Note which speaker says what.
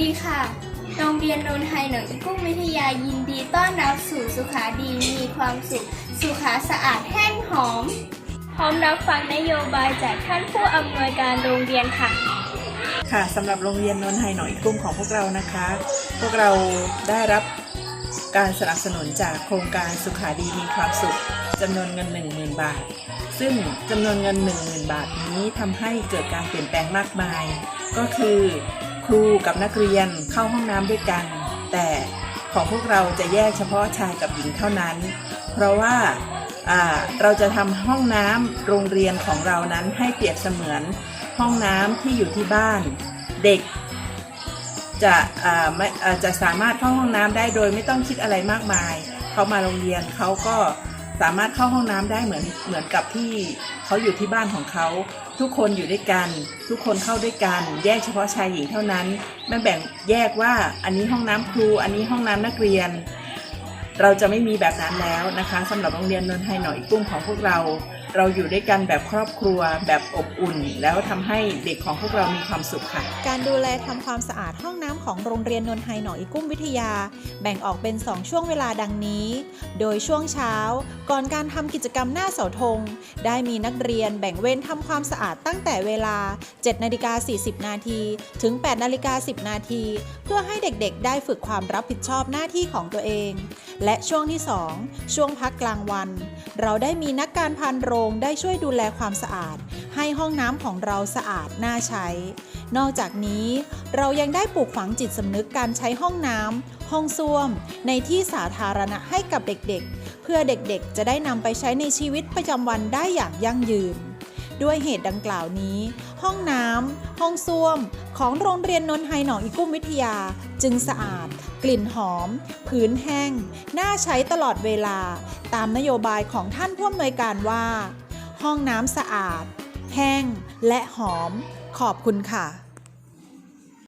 Speaker 1: ดีค่ะ โรงเรียนโนนไทยหนองอีกุ้งวิทยายินดีต้อนรับสู่สุขาดีมีความสุข สุขาสะอาดแห้งหอม พร้อมรับฟังนโยบายจากท่านผู้อำนวยการโรงเรียนค่ะ
Speaker 2: ค่ะสำหรับโรงเรียนโนนท์ไฮหน่อยกลุ่มของพวกเรานะคะ พวกเราได้รับการสนับสนุนจากโครงการสุขาดีมีความสุขจำนวนเงิน 10,000 บาท ซึ่งจำนวนเงิน 10,000 บาทนี้ทำให้เกิดการเปลี่ยนแปลงมากมาย ก็คือ รูกับนักเรียนเข้าห้องน้ำด้วยกัน แต่ของพวกเราจะแยกเฉพาะชายกับหญิงเท่านั้น เพราะว่าเราจะทำห้องน้ำโรงเรียนของเรานั้นให้เปรียบเสมือนห้องน้ำที่อยู่ที่บ้าน เด็กจะจะสามารถเข้าห้องน้ำได้โดยไม่ต้องคิดอะไรมากมาย เขามาโรงเรียนเขาก็สามารถเข้าห้องน้ำได้เหมือนเหมือนกับที่เขาอยู่ที่บ้านของเขา ทุกคนอยู่ด้วยกัน ทุกคนเข้าด้วยกัน แยกเฉพาะชายหญิงเท่านั้นไม่แบ่งแยกว่าอันนี้ห้องน้ำครู อันนี้ห้องน้ำนักเรียน เราจะไม่มีแบบนั้นแล้วนะคะสำหรับโรงเรียนนนทไทยหน่อยกุ้งของพวกเรา เราอยู่ด้วยกันแบบครอบครัวแบบอบอุ่น แล้วทำให้เด็กของพวกเรามีความสุขค่ะ
Speaker 3: การดูแลทำความสะอาดห้องน้ำของโรงเรียนนนไฮหนองอีกุ้มวิทยา แบ่งออกเป็น 2 ช่วงเวลาดังนี้ โดยช่วงเช้า ก่อนการทำกิจกรรมหน้าเสาธง ได้มีนักเรียนแบ่งเว้นทำความสะอาดตั้งแต่เวลา7นาฬิกา40 นาทีถึง8นาฬิกา10 นาที เพื่อให้เด็กๆ ได้ฝึกความรับผิดชอบหน้าที่ของตัวเอง และช่วงที่ 2 ช่วงพักกลางวัน เราได้มีนักการพันโรงได้ช่วยดูแลความสะอาด ให้ห้องน้ำของเราสะอาดน่าใช้ นอกจากนี้เรายังได้ปลูกฝังจิตสำนึกการใช้ห้องน้ำห้องส้วม ในที่สาธารณะให้กับเด็กๆ เพื่อเด็กๆ จะได้นำไปใช้ในชีวิตประจำวันได้อย่างยั่งยืนด้วยเหตุดังกล่าวนี้ ห้องน้ำห้องส้วม ของโรงเรียนนนไฮหนองอีกุ้มวิทยา จึงสะอาด กลิ่นหอม พื้นแห้ง น่าใช้ตลอดเวลา ตามนโยบายของท่านผู้อำนวยการว่า ห้องน้ำสะอาด แห้ง และหอม ขอบคุณค่ะ